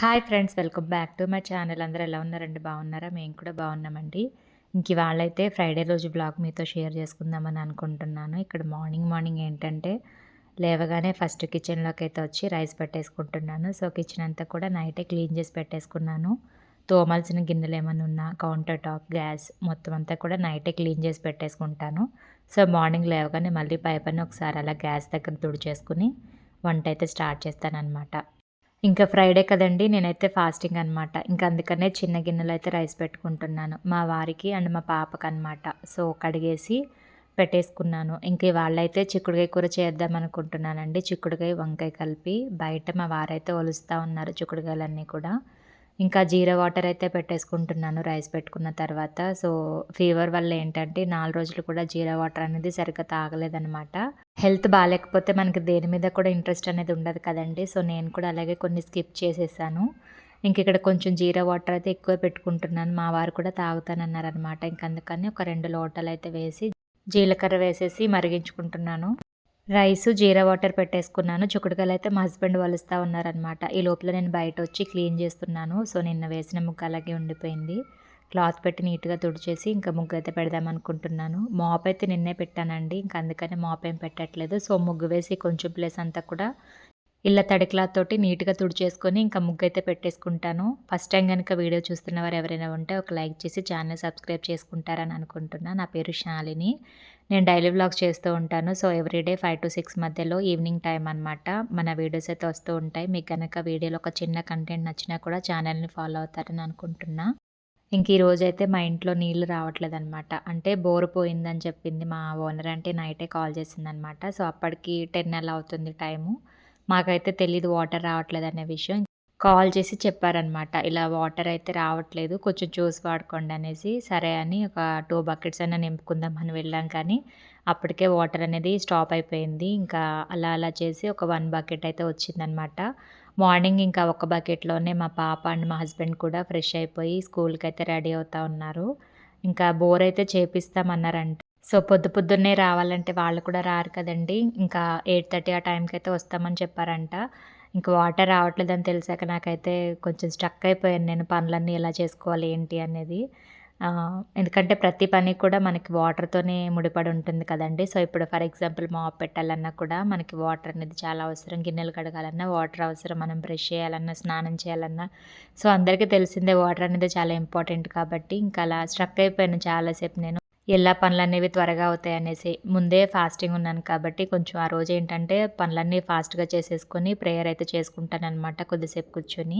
Hi friends welcome back to my channel అందరూ ఎలా ఉన్నారండి? బాగున్నారా? మేము కూడా బాగున్నామండి. ఇంక వాళ్ళైతే ఫ్రైడే రోజు బ్లాగ్ మీతో షేర్ చేసుకుందామని అనుకుంటున్నాను. ఇక్కడ మార్నింగ్ మార్నింగ్ ఏంటంటే లేవగానే ఫస్ట్ కిచెన్లోకి అయితే వచ్చి రైస్ పెట్టేసుకుంటున్నాను. సో కిచెన్ అంతా కూడా నైటే క్లీన్ చేసి పెట్టేసుకున్నాను. తోమాల్సిన గిన్నెలు ఏమైనా ఉన్నా కౌంటర్ టాప్ గ్యాస్ మొత్తం అంతా కూడా నైటే క్లీన్ చేసి పెట్టేసుకుంటాను. సో మార్నింగ్ లేవగానే మళ్ళీ పైపని ఒకసారి అలా గ్యాస్ దగ్గర తుడిచేసుకుని వంట అయితే స్టార్ట్ చేస్తానన్నమాట. ఇంకా ఫ్రైడే కదండి నేనైతే ఫాస్టింగ్ అనమాట ఇంకా అందుకనే చిన్న గిన్నెలో అయితే రైస్ పెట్టుకుంటున్నాను. మా వారికి అండ్ మా పాపకి అనమాట సో కడిగేసి పెట్టేసుకున్నాను. ఇంక వాళ్ళైతే చిక్కుడుకాయ కూర చేద్దాం అనుకుంటున్నానండి. చిక్కుడుకాయ వంకాయ కలిపి బయట మా వారైతే ఒలుస్తూ ఉన్నారు చిక్కుడుకాయలన్నీ కూడా. ఇంకా జీరా వాటర్ అయితే పెట్టేసుకుంటున్నాను రైస్ పెట్టుకున్న తర్వాత. సో ఫీవర్ వల్ల ఏంటంటే నాలుగు రోజులు కూడా జీరా వాటర్ అనేది సరిగ్గా తాగలేదనమాట హెల్త్ బాగాలేకపోతే మనకి దేని మీద కూడా ఇంట్రెస్ట్ అనేది ఉండదు కదండి. సో నేను కూడా అలాగే కొన్ని స్కిప్ చేసేసాను. ఇంక ఇక్కడ కొంచెం జీరా వాటర్ అయితే ఎక్కువ పెట్టుకుంటున్నాను. మా వారు కూడా తాగుతానన్నారనమాట ఇంక అందుకని ఒక రెండు లోటలు అయితే వేసి జీలకర్ర వేసేసి మరిగించుకుంటున్నాను. రైస్ జీరా వాటర్ పెట్టేసుకున్నాను. చుకుడుకాయలు అయితే మా హస్బెండ్ వలుస్తూ ఉన్నారనమాట ఈ లోపల నేను బయట వచ్చి క్లీన్ చేస్తున్నాను. సో నిన్న వేసిన ముగ్గు అలాగే ఉండిపోయింది. క్లాత్ పెట్టి నీట్గా తుడిచేసి ఇంకా ముగ్గు అయితే పెడదాం అనుకుంటున్నాను. మాప్ అయితే నిన్నే పెట్టానండి. ఇంకా అందుకని మాప్ ఏం పెట్టట్లేదు. సో ముగ్గు వేసి కొంచెం ప్లేస్ అంతా కూడా ఇలా తడి క్లాత్ తోటి నీట్గా తుడిచేసుకొని ఇంకా ముగ్గు అయితే పెట్టేసుకుంటాను. ఫస్ట్ టైం కనుక వీడియో చూస్తున్న వారు ఎవరైనా ఉంటే ఒక లైక్ చేసి ఛానల్ సబ్స్క్రైబ్ చేసుకుంటారని అనుకుంటున్నా. నా పేరు శాలిని నేను డైలీ వ్లాగ్స్ చేస్తూ ఉంటాను. So everyday five to six మధ్యలో ఈవినింగ్ టైం అనమాట మన వీడియోస్ అయితే వస్తూ ఉంటాయి. మీకు కనుక వీడియోలో ఒక చిన్న కంటెంట్ నచ్చినా కూడా ఛానల్ని ఫాలో అవుతారని అనుకుంటున్నా. ఇంక ఈ రోజైతే అయితే మా ఇంట్లో నీళ్ళు రావట్లేదు అనమాట అంటే బోర్ పోయిందని చెప్పింది మా ఓనర్. అంటే నైటే కాల్ చేసిందనమాట సో అప్పటికి టెన్ అలా అవుతుంది టైము. మాకైతే తెలియదు వాటర్ రావట్లేదు అనే విషయం. కాల్ చేసి చెప్పారనమాట. ఇలా వాటర్ అయితే రావట్లేదు కొంచెం జ్యూస్ వాడుకోండి అనేసి. సరే అని ఒక టూ బకెట్స్ అయినా నింపుకుందాం అని వెళ్ళాం కానీ అప్పటికే వాటర్ అనేది స్టాప్ అయిపోయింది. ఇంకా అలా అలా చేసి ఒక వన్ బకెట్ అయితే వచ్చిందనమాట. మార్నింగ్ ఇంకా ఒక బకెట్లోనే మా పాప అండ్ మా హస్బెండ్ కూడా ఫ్రెష్ అయిపోయి స్కూల్కి అయితే రెడీ అవుతా ఉన్నారు. ఇంకా బోర్ అయితే చేపిస్తామన్నారంట. సో పొద్దు పొద్దున్నే రావాలంటే వాళ్ళు కూడా రారు కదండి. ఇంకా ఎయిట్ థర్టీ ఆ టైంకి అయితే వస్తామని చెప్పారంట. ఇంకా వాటర్ రావట్లేదని తెలిసాక నాకైతే కొంచెం స్టక్ అయిపోయాను నేను పనులన్నీ ఎలా చేసుకోవాలి ఏంటి అనేది. ఎందుకంటే ప్రతి పని కూడా మనకి వాటర్తోనే ముడిపడి ఉంటుంది కదండి. సో ఇప్పుడు ఫర్ ఎగ్జాంపుల్ మాప్ పెట్టాలన్నా కూడా మనకి వాటర్ అనేది చాలా అవసరం. గిన్నెలు కడగాలన్నా వాటర్ అవసరం. మనం బ్రష్ చేయాలన్నా స్నానం చేయాలన్నా. సో అందరికీ తెలిసిందే వాటర్ అనేది చాలా ఇంపార్టెంట్ కాబట్టి ఇంకా అలా స్ట్రక్ అయిపోయాను చాలాసేపు నేను. ఎలా పనులు అనేవి త్వరగా అవుతాయి అనేసి ముందే ఫాస్టింగ్ ఉన్నాను కాబట్టి కొంచెం ఆ రోజు ఏంటంటే పనులన్నీ ఫాస్ట్గా చేసేసుకొని ప్రేయర్ అయితే చేసుకుంటాను అనమాట కొద్దిసేపు కూర్చొని.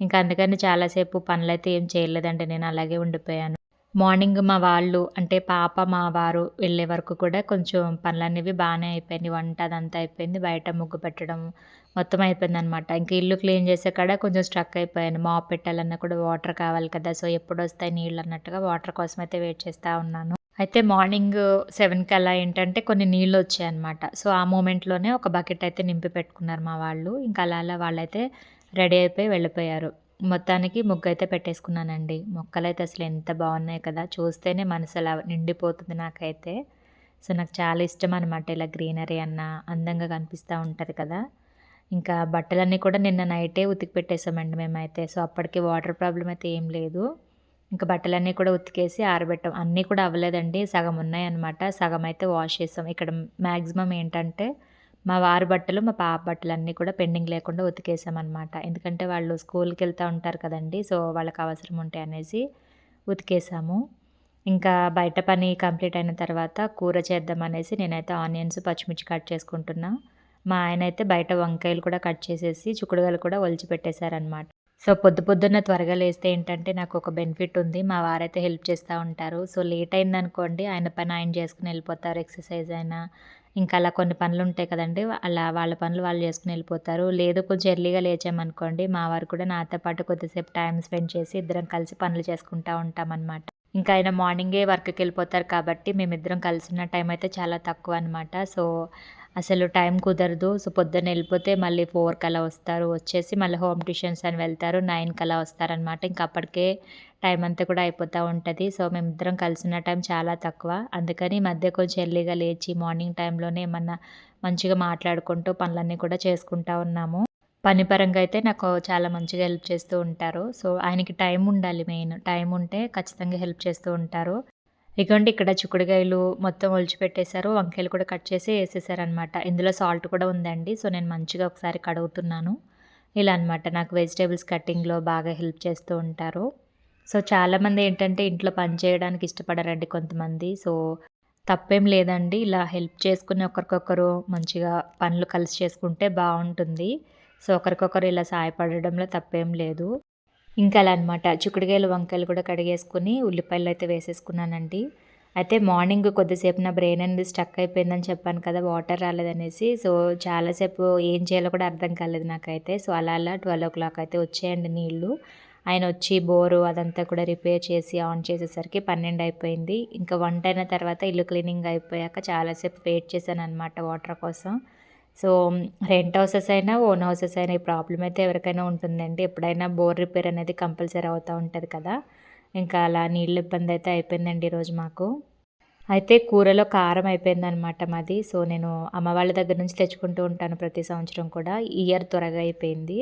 ఇంకా అందుకని చాలాసేపు పనులైతే ఏం చేయలేదండి నేను అలాగే ఉండిపోయాను. మార్నింగ్ మా వాళ్ళు అంటే పాప మా వారు వెళ్ళే వరకు కూడా కొంచెం పనులు అనేవి బాగానే అయిపోయింది వంట అదంతా అయిపోయింది బయట ముగ్గు పెట్టడం మొత్తం అయిపోయింది అనమాట ఇంకా ఇల్లు క్లీన్ చేసే కాడ కొంచెం స్ట్రక్ అయిపోయాను. మాప్ పెట్టాలన్నా కూడా వాటర్ కావాలి కదా. సో ఎప్పుడు వస్తాయి నీళ్ళు అన్నట్టుగా వాటర్ కోసం అయితే వెయిట్ చేస్తూ ఉన్నాను. అయితే మార్నింగ్ సెవెన్కి అలా ఏంటంటే కొన్ని నీళ్ళు వచ్చాయన్నమాట. సో ఆ మూమెంట్లోనే ఒక బకెట్ అయితే నింపి పెట్టుకున్నారు మా వాళ్ళు. ఇంకా అలా అలా వాళ్ళైతే రెడీ అయిపోయి వెళ్ళిపోయారు. మొత్తానికి ముగ్గు అయితే పెట్టేసుకున్నానండి. మొక్కలు అయితే అసలు ఎంత బాగున్నాయి కదా. చూస్తేనే మనసు అలా నిండిపోతుంది నాకైతే. సో నాకు చాలా ఇష్టం అనమాట ఇలా గ్రీనరీ అన్న అందంగా కనిపిస్తూ ఉంటుంది కదా. ఇంకా బట్టలన్నీ కూడా నిన్న నైటే ఉతికి పెట్టేసామండి మేమైతే. సో అప్పటికి వాటర్ ప్రాబ్లం అయితే ఏం లేదు. ఇంకా బట్టలన్నీ కూడా ఉతికేసి ఆరబెట్టాం. అన్నీ కూడా అవ్వలేదండి. సగం ఉన్నాయన్నమాట. సగం అయితే వాష్ చేసాం. ఇక్కడ మ్యాక్సిమం ఏంటంటే మా వారి బట్టలు మా పాప బట్టలు అన్నీ కూడా పెండింగ్ లేకుండా ఉతికేసామన్నమాట. ఎందుకంటే వాళ్ళు స్కూల్కి వెళ్తూ ఉంటారు కదండి. సో వాళ్ళకి అవసరం ఉంటాయి అనేసి ఉతికేసాము. ఇంకా బయట పని కంప్లీట్ అయిన తర్వాత కూర చేద్దాం అనేసి నేనైతే ఆనియన్స్ పచ్చిమిర్చి కట్ చేసుకుంటున్నాను మా ఆయన అయితే బయట వంకాయలు కూడా కట్ చేసేసి చుక్కుడుగలు కూడా ఒలిచి పెట్టేశారనమాట సో పొద్దు పొద్దున్న త్వరగా లేస్తే ఏంటంటే నాకు ఒక బెనిఫిట్ ఉంది. మా వారైతే హెల్ప్ చేస్తూ ఉంటారు. సో లేట్ అయిందనుకోండి ఆయన పని ఆయన చేసుకుని వెళ్ళిపోతారు ఎక్సర్సైజ్ అయినా. ఇంకా అలా కొన్ని పనులు ఉంటాయి కదండి అలా వాళ్ళ పనులు వాళ్ళు చేసుకుని వెళ్ళిపోతారు. లేదు కొంచెం ఎర్లీగా లేచామనుకోండి మా వారు కూడా నాతో పాటు కొద్దిసేపు టైం స్పెండ్ చేసి ఇద్దరం కలిసి పనులు చేసుకుంటూ ఉంటామన్నమాట. ఇంకా ఆయన మార్నింగే వర్క్కి వెళ్ళిపోతారు కాబట్టి మేమిద్దరం కలిసిన టైం అయితే చాలా తక్కువ అనమాట సో అసలు టైం కుదరదు. సో పొద్దున్న వెళ్ళిపోతే మళ్ళీ ఫోర్ కలా వస్తారు. వచ్చేసి మళ్ళీ హోమ్ ట్యూషన్స్ అని వెళ్తారు. నైన్ కలా వస్తారనమాట ఇంకా అప్పటికే టైం అంతా కూడా అయిపోతూ ఉంటుంది. సో మేమిద్దరం కలిసిన టైం చాలా తక్కువ. అందుకని మధ్య కొంచెం ఎర్లీగా లేచి మార్నింగ్ టైంలోనే ఏమన్నా మంచిగా మాట్లాడుకుంటూ పనులన్నీ కూడా చేసుకుంటా ఉన్నాము. పని పరంగా అయితే నాకు చాలా మంచిగా హెల్ప్ చేస్తూ ఉంటారు. సో, ఆయనకి టైం ఉండాలి మెయిన్. టైం ఉంటే ఖచ్చితంగా హెల్ప్ చేస్తూ ఉంటారు. ఇగోండి ఇక్కడ చిక్కుడుకాయలు మొత్తం ఒలిచిపెట్టేశారు. వంకాయలు కూడా కట్ చేసి వేసేసారనమాట ఇందులో సాల్ట్ కూడా ఉందండి. సో, నేను మంచిగా ఒకసారి కడుగుతున్నాను. ఇలా అనమాట. నాకు వెజిటేబుల్స్ కటింగ్‌లో బాగా హెల్ప్ చేస్తూ ఉంటారు. సో, చాలామంది ఏంటంటే ఇంట్లో పని చేయడానికి ఇష్టపడరండి కొంతమంది. సో, తప్పేం లేదండి. ఇలా హెల్ప్ చేసుకుని ఒకరికొకరు మంచిగా పనులు కలిసి చేసుకుంటే బాగుంటుంది సో, ఒకరికొకరు ఇలా సహాయపడడంలో తప్పేం లేదు. ఇంకా అలా అనమాట. చిక్కుడుగాయలు, వంకాయలు కూడా కడిగేసుకొని ఉల్లిపాయలు అయితే వేసేసుకున్నానండి. అయితే మార్నింగ్ కొద్దిసేపు నా బ్రెయిన్ అనేది స్టక్ అయిపోయిందని చెప్పాను కదా! వాటర్ రాలేదనేసి. సో, చాలాసేపు ఏం చేయాలో కూడా అర్థం కాలేదు నాకైతే. సో, అలా అలా 12:00 అయితే వచ్చేయండి నీళ్ళు. ఆయన వచ్చి బోరు అదంతా కూడా రిపేర్ చేసి ఆన్ చేసేసరికి 12 అయిపోయింది. ఇంకా వంట అయిన తర్వాత ఇల్లు క్లీనింగ్ అయిపోయాక చాలాసేపు వెయిట్ చేశాను అనమాట వాటర్ కోసం. సో, రెంట్ హౌసెస్ అయినా, ఓన్ హౌసెస్ అయినా ఈ ప్రాబ్లమ్ అయితే ఎవరికైనా ఉంటుందండి. ఎప్పుడైనా బోర్ రిపేర్ అనేది కంపల్సరీ అవుతూ ఉంటుంది కదా! ఇంకా అలా నీళ్ళ ఇబ్బంది అయితే అయిపోయిందండి ఈరోజు మాకు. అయితే కూరలో కారం అయిపోయిందనమాట మాది. సో, నేను అమ్మ వాళ్ళ దగ్గర నుంచి తెచ్చుకుంటూ ఉంటాను ప్రతి సంవత్సరం కూడా. ఇయర్ త్వరగా అయిపోయింది.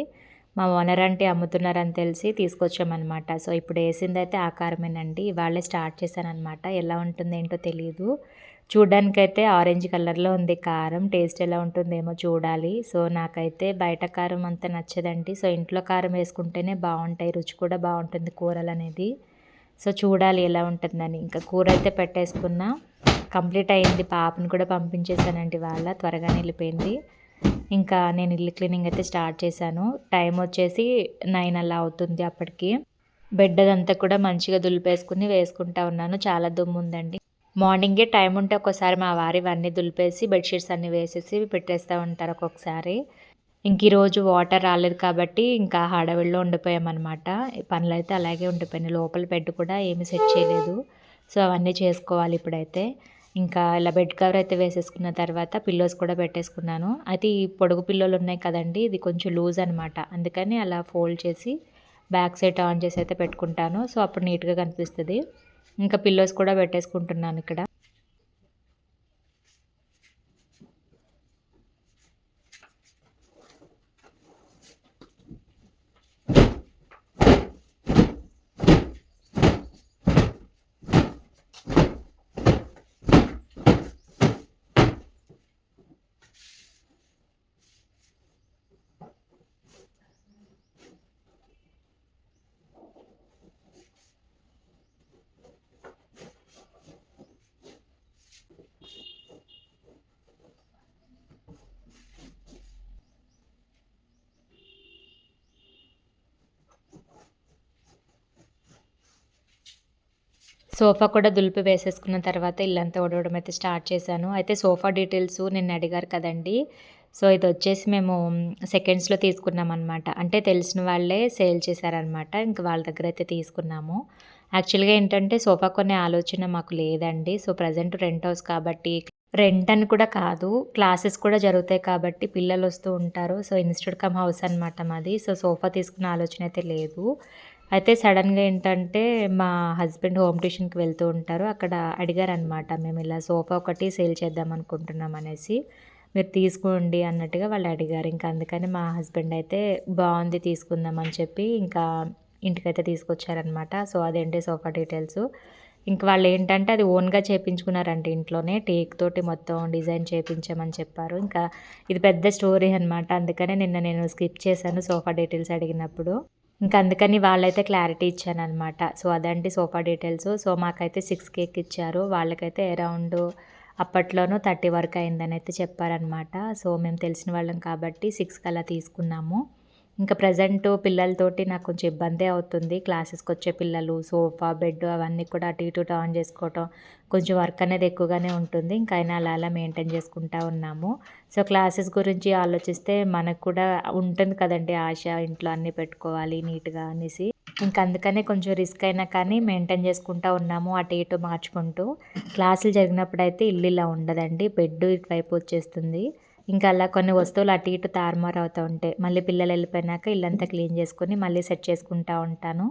మా ఓనర్ అంటే అమ్ముతున్నారని తెలిసి తీసుకొచ్చామనమాట. సో, ఇప్పుడు ఏసిందయితే ఆ కారమేనండి. ఇవాళే స్టార్ట్ చేశాననమాట. ఎలా ఉంటుందో ఏంటో తెలియదు చూడ్డానికైతే ఆరెంజ్ కలర్‌లో ఉంది కారం. టేస్ట్ ఎలా ఉంటుందేమో చూడాలి. సో, నాకైతే బయట కారం అంత నచ్చదండి. సో, ఇంట్లో కారం వేసుకుంటేనే బాగుంటాయి రుచి కూడా బాగుంటుంది కూరలు అనేది సో, చూడాలి ఎలా ఉంటుందని. ఇంకా కూర అయితే పెట్టేసుకున్నా. కంప్లీట్ అయింది. పాపను కూడా పంపించేశానండి వాళ్ళ త్వరగానే వెళ్ళిపోయింది ఇంకా నేను ఇల్లు క్లీనింగ్ అయితే స్టార్ట్ చేశాను. టైం వచ్చేసి నైన్ అలా అవుతుంది అప్పటికి. బెడ్ అదంతా కూడా మంచిగా దులిపేసుకుని వేసుకుంటా ఉన్నాను. చాలా దుమ్ముందండి. మార్నింగే టైం ఉంటే ఒక్కోసారి మా వారు ఇవన్నీ దులిపేసి బెడ్‌షీట్స్ అన్నీ వేసేసి పెట్టేస్తూ ఉంటారు ఒక్కొక్కసారి. ఇంక ఈరోజు వాటర్ రాలేదు కాబట్టి ఇంకా హడావిడిలో ఉండిపోయామనమాట. పనులైతే అలాగే ఉండిపోయినాయి. లోపల బెడ్ కూడా ఏమి సెట్ చేయలేదు. సో, అవన్నీ చేసుకోవాలి ఇప్పుడైతే. ఇంకా ఇలా బెడ్ కవర్ అయితే వేసేసుకున్న తర్వాత పిల్లోస్ కూడా పెట్టేసుకున్నాను. అయితే ఈ పొడుగు పిల్లోలు ఉన్నాయి కదండి ఇది కొంచెం లూజ్ అనమాట. అందుకని అలా ఫోల్డ్ చేసి బ్యాక్ సైడ్ ఆన్ చేసి అయితే పెట్టుకుంటాను. సో, అప్పుడు నీట్‌గా కనిపిస్తుంది ఇంకా పిల్లోస్ కూడా పెట్టేసుకుంటున్నాను ఇక్కడ. సోఫా కూడా దులిపి వేసేసుకున్న తర్వాత ఇల్లంతా ఉడవడం అయితే స్టార్ట్ చేశాను. అయితే సోఫా డీటెయిల్స్ నిన్న అడిగారు కదండి. సో ఇది వచ్చేసి మేము సెకండ్స్లో తీసుకున్నాం అనమాట అంటే తెలిసిన వాళ్ళే సేల్ చేశారనమాట ఇంక వాళ్ళ దగ్గర అయితే తీసుకున్నాము. యాక్చువల్గా ఏంటంటే సోఫా కొనే ఆలోచన మాకు లేదండి. సో ప్రజెంట్ రెంట్ హౌస్ కాబట్టి రెంట్ అని కూడా కాదు. క్లాసెస్ కూడా జరుగుతాయి కాబట్టి పిల్లలు వస్తూ ఉంటారు. సో ఇన్స్టిట్యూట్ కమ్ హౌస్ అనమాట మాది. సో సోఫా తీసుకునే ఆలోచన అయితే లేదు. అయితే సడన్గా ఏంటంటే మా హస్బెండ్ హోమ్ ట్యూషన్కి వెళ్తూ ఉంటారు. అక్కడ అడిగారనమాట మేము ఇలా సోఫా ఒకటి సేల్ చేద్దాం అనుకుంటున్నాం అనేసి. మీరు తీసుకోండి అన్నట్టుగా వాళ్ళు అడిగారు. ఇంకా అందుకని మా హస్బెండ్ అయితే బాగుంది తీసుకుందాం అని చెప్పి ఇంకా ఇంటికైతే తీసుకొచ్చారనమాట సో అదేంటి సోఫా డీటెయిల్స్. ఇంక వాళ్ళు ఏంటంటే అది ఓన్గా చేయించుకున్నారంటే ఇంట్లోనే. టేక్ తోటి మొత్తం డిజైన్ చేయించామని చెప్పారు. ఇంకా ఇది పెద్ద స్టోరీ అనమాట అందుకనే నిన్న నేను స్కిప్ చేశాను సోఫా డీటెయిల్స్ అడిగినప్పుడు. ఇంకా అందుకని వాళ్ళైతే క్లారిటీ ఇచ్చానమాట సో అదండి సోఫా డీటెయిల్స్. సో మాకైతే సిక్స్ కేక్ ఇచ్చారు. వాళ్ళకైతే అరౌండ్ అప్పట్లోనూ థర్టీ వరకు అయిందని అయితే చెప్పారనమాట సో మేము తెలిసిన వాళ్ళం కాబట్టి సిక్స్కి అలా తీసుకున్నాము. ఇంకా ప్రజెంట్ పిల్లలతోటి నాకు కొంచెం ఇబ్బందే అవుతుంది. క్లాసెస్కి వచ్చే పిల్లలు సోఫా బెడ్ అవన్నీ కూడా అటు ఇటు ఆన్ చేసుకోవటం కొంచెం వర్క్ అనేది ఎక్కువగానే ఉంటుంది. ఇంకా అయినా అలా అలా మెయింటైన్ చేసుకుంటా ఉన్నాము. సో క్లాసెస్ గురించి ఆలోచిస్తే మనకు కూడా ఉంటుంది కదండి ఆశ ఇంట్లో అన్నీ పెట్టుకోవాలి నీట్గా అనేసి. ఇంకా అందుకనే కొంచెం రిస్క్ అయినా కానీ మెయింటైన్ చేసుకుంటూ ఉన్నాము అటు ఇటు మార్చుకుంటూ. క్లాసులు జరిగినప్పుడు అయితే ఇల్లు ఇలా ఉండదండి. బెడ్ ఇటువైపు వచ్చేస్తుంది. ఇంకా అలా కొన్ని వస్తువులు అటు ఇటు తారుమారు అవుతూ ఉంటాయి మళ్ళీ పిల్లలు వెళ్ళిపోయినాక ఇల్లంతా క్లీన్ చేసుకొని మళ్ళీ సెట్ చేసుకుంటూ ఉంటాను.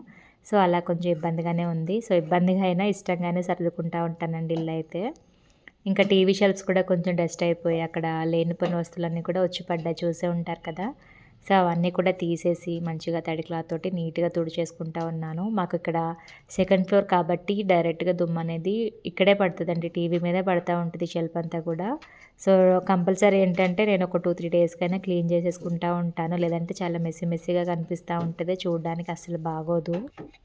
సో అలా కొంచెం ఇబ్బందిగానే ఉంది. సో ఇబ్బందిగా అయినా ఇష్టంగానే సర్దుకుంటూ ఉంటానండి ఇల్లు అయితే ఇంకా టీవీ షెల్ఫ్స్ కూడా కొంచెం డస్ట్ అయిపోయి అక్కడ లేనిపోయిన వస్తువులన్నీ కూడా వచ్చి పడ్డా చూసే ఉంటారు కదా. సో అవన్నీ కూడా తీసేసి మంచిగా తడి క్లాత్ తోటి నీట్గా తుడిచేసుకుంటా ఉన్నాను. మాకు ఇక్కడ సెకండ్ ఫ్లోర్ కాబట్టి డైరెక్ట్గా దుమ్ము అనేది ఇక్కడే పడుతుందండి. టీవీ మీదే పడుతూ ఉంటుంది షెల్ఫ్ అంతా కూడా. సో కంపల్సరీ ఏంటంటే నేను ఒక టూ త్రీ డేస్కైనా క్లీన్ చేసేసుకుంటా ఉంటాను. లేదంటే చాలా మెస్సి మెస్సిగా కనిపిస్తూ ఉంటుంది. చూడడానికి అసలు బాగోదు.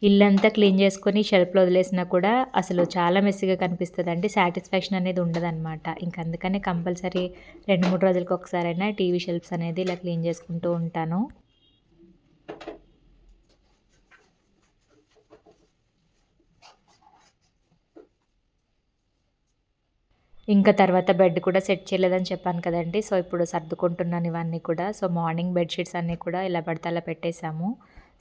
ఇల్లంతా క్లీన్ చేసుకొని షెల్ఫ్లో వదిలేసినా కూడా అసలు చాలా మెస్సిగా కనిపిస్తుంది అండి సాటిస్ఫాక్షన్ అనేది ఉండదన్నమాట. ఇంక అందుకనే కంపల్సరీ రెండు మూడు రోజులకు ఒకసారైనా టీవీ షెల్ఫ్స్ అనేది ఇలా క్లీన్ చేసుకుంటూ ఉంటాను ఇంకా తర్వాత బెడ్ కూడా సెట్ చేయలేదని చెప్పాను కదండి. సో ఇప్పుడు సర్దుకుంటున్నాను ఇవన్నీ కూడా. సో మార్నింగ్ బెడ్షీట్స్ అన్నీ కూడా ఇలా పడితే అలా పెట్టేశాము.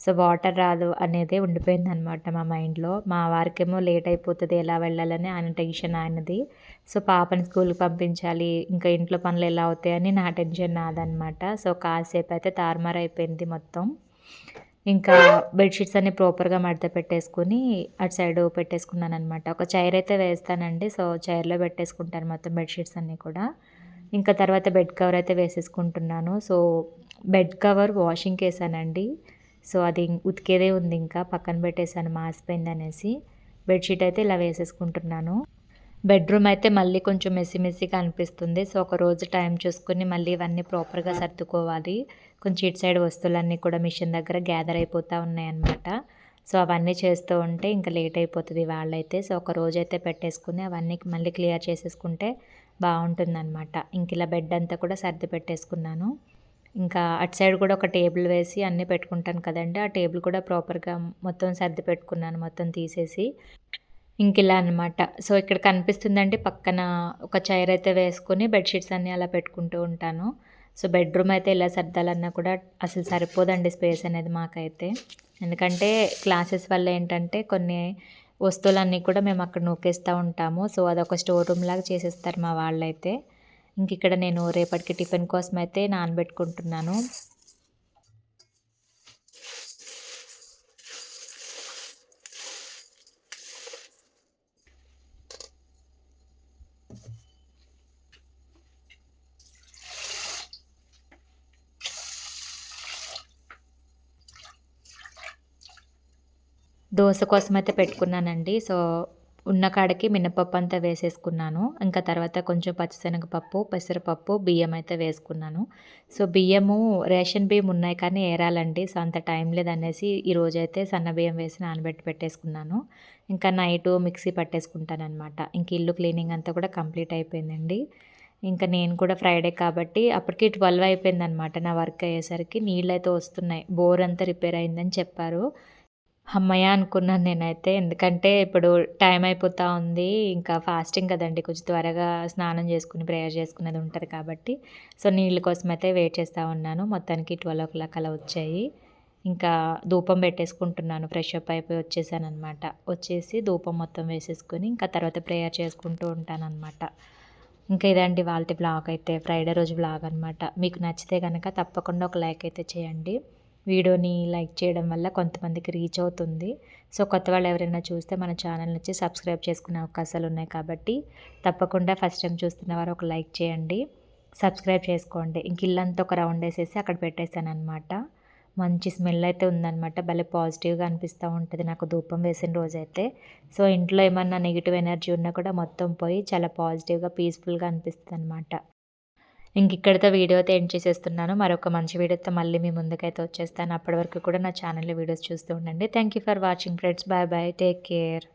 సో వాటర్ రాదు అనేది ఉండిపోయింది అనమాట మా మైండ్లో. మా వారికేమో లేట్ అయిపోతుంది ఎలా వెళ్ళాలని ఆయన టెన్షన్ ఆయనది. సో పాపని స్కూల్కి పంపించాలి ఇంకా ఇంట్లో పనులు ఎలా అవుతాయని నా టెన్షన్ నాదనమాట. సో కాసేపు అయితే తారుమారు అయిపోయింది మొత్తం. ఇంకా బెడ్షీట్స్ అన్ని ప్రాపర్గా మడత పెట్టేసుకుని అటు సైడ్ పెట్టేసుకున్నాను అనమాట ఒక చైర్ అయితే వేస్తానండి సో చైర్లో పెట్టేసుకుంటాను మొత్తం బెడ్షీట్స్ అన్నీ కూడా. ఇంకా తర్వాత బెడ్ కవర్ అయితే వేసేసుకుంటున్నాను. సో బెడ్ కవర్ వాషింగ్కి వేసానండి సో అది ఉతికేదే ఉంది ఇంకా పక్కన పెట్టేశాను మాసిపోయింది అనేసి బెడ్షీట్ అయితే ఇలా వేసేసుకుంటున్నాను. బెడ్రూమ్ అయితే మళ్ళీ కొంచెం మెస్సి మెస్సిగా అనిపిస్తుంది. సో ఒక రోజు టైం చూసుకుని మళ్ళీ ఇవన్నీ ప్రాపర్గా సర్దుకోవాలి. కొంచెం ఇటు సైడ్ వస్తువులన్నీ కూడా మిషన్ దగ్గర గ్యాదర్ అయిపోతూ ఉన్నాయన్నమాట. సో అవన్నీ చేస్తూ ఉంటే ఇంకా లేట్ అయిపోతుంది వాళ్ళైతే. సో ఒక రోజు అయితే పెట్టేసుకుని అవన్నీ మళ్ళీ క్లియర్ చేసేసుకుంటే బాగుంటుందన్నమాట. ఇంక ఇలా బెడ్ అంతా కూడా సర్ది పెట్టేసుకున్నాను. ఇంకా అటు సైడ్ కూడా ఒక టేబుల్ వేసి అన్నీ పెట్టుకుంటాను కదండి. ఆ టేబుల్ కూడా ప్రాపర్గా మొత్తం సర్ది పెట్టుకున్నాను మొత్తం తీసేసి. ఇంక ఇలా అనమాట సో ఇక్కడ కనిపిస్తుందండి పక్కన ఒక చైర్ అయితే వేసుకొని బెడ్షీట్స్ అన్నీ అలా పెట్టుకుంటూ ఉంటాను. సో బెడ్రూమ్ అయితే ఇలా సర్దాలన్నా కూడా అసలు సరిపోదండి స్పేస్ అనేది మాకైతే. ఎందుకంటే క్లాసెస్ వల్ల ఏంటంటే కొన్ని వస్తువులన్నీ కూడా మేము అక్కడ నూకేస్తూ ఉంటాము. సో అదొక స్టోర్ రూమ్ లాగా చేసేస్తారు మా వాళ్ళైతే. ఇంక ఇక్కడ నేను రేపటికి టిఫిన్ కోసం అయితే నానబెట్టుకుంటున్నాను. దోశ కోసం అయితే పెట్టుకున్నానండి. సో ఉన్న కాడకి మినపప్పు అంతా వేసేసుకున్నాను. ఇంకా తర్వాత కొంచెం పచ్చిశనగపప్పు పెసరపప్పు బియ్యం అయితే వేసుకున్నాను. సో బియ్యము రేషన్ బియ్యం ఉన్నాయి కానీ ఏరాలండి. సో అంత టైం లేదనేసి ఈరోజైతే సన్న బియ్యం వేసి నానబెట్టి పెట్టేసుకున్నాను. ఇంకా నైట్ మిక్సీ పట్టేసుకుంటాను అనమాట ఇంక ఇల్లు క్లీనింగ్ అంతా కూడా కంప్లీట్ అయిపోయిందండి. ఇంకా నేను కూడా ఫ్రైడే కాబట్టి అప్పటికి ట్వెల్వ్ అయిపోయిందనమాట నా వర్క్ అయ్యేసరికి. నీళ్ళు అయితే వస్తున్నాయి. బోర్ అంతా రిపేర్ అయిందని చెప్పారు. హమ్మయ్య అనుకున్నాను నేనైతే. ఎందుకంటే ఇప్పుడు టైం అయిపోతూ ఉంది. ఇంకా ఫాస్టింగ్ కదండి. కొంచెం త్వరగా స్నానం చేసుకుని ప్రేయర్ చేసుకునేది ఉంటుంది కాబట్టి. సో నీళ్ళ కోసం అయితే వెయిట్ చేస్తూ ఉన్నాను. మొత్తానికి ట్వెల్వ్ ఓ క్లాక్ అలా వచ్చాయి. ఇంకా ధూపం పెట్టేసుకుంటున్నాను. ఫ్రెష్ అప్ అయిపోయి వచ్చేసాను అనమాట వచ్చేసి ధూపం మొత్తం వేసేసుకొని ఇంకా తర్వాత ప్రేయర్ చేసుకుంటూ ఉంటాను అనమాట ఇంకా ఇదండి వాళ్ళ బ్లాగ్ అయితే. ఫ్రైడే రోజు బ్లాగ్ అనమాట మీకు నచ్చితే కనుక తప్పకుండా ఒక లైక్ అయితే చేయండి. వీడియోని లైక్ చేయడం వల్ల కొంతమందికి రీచ్ అవుతుంది. సో కొత్త వాళ్ళు ఎవరైనా చూస్తే మన ఛానల్ నుంచి సబ్స్క్రైబ్ చేసుకునే అవకాశాలు ఉన్నాయి కాబట్టి తప్పకుండా ఫస్ట్ టైం చూస్తున్న వారు ఒక లైక్ చేయండి. సబ్స్క్రైబ్ చేసుకోండి. ఇంక ఇల్లంతా ఒక రౌండ్ వేసేసి అక్కడ పెట్టేశాను అనమాట మంచి స్మెల్ అయితే ఉందన్నమాట. భలే పాజిటివ్గా అనిపిస్తూ ఉంటుంది. నాకు ధూపం వేసిన రోజైతే. సో ఇంట్లో ఏమన్నా నెగిటివ్ ఎనర్జీ ఉన్నా కూడా మొత్తం పోయి చాలా పాజిటివ్గా పీస్ఫుల్గా అనిపిస్తుంది అనమాట ఇంక ఇక్కడితో వీడియో అయితే ఎండ్ చేసేస్తున్నాను. మరొక మంచి వీడియోతో మళ్ళీ మీ ముందుకైతే వచ్చేస్తాను. అప్పటి వరకు కూడా నా ఛానల్లో వీడియోస్ చూస్తూ ఉండండి. Thank you for watching friends bye bye take care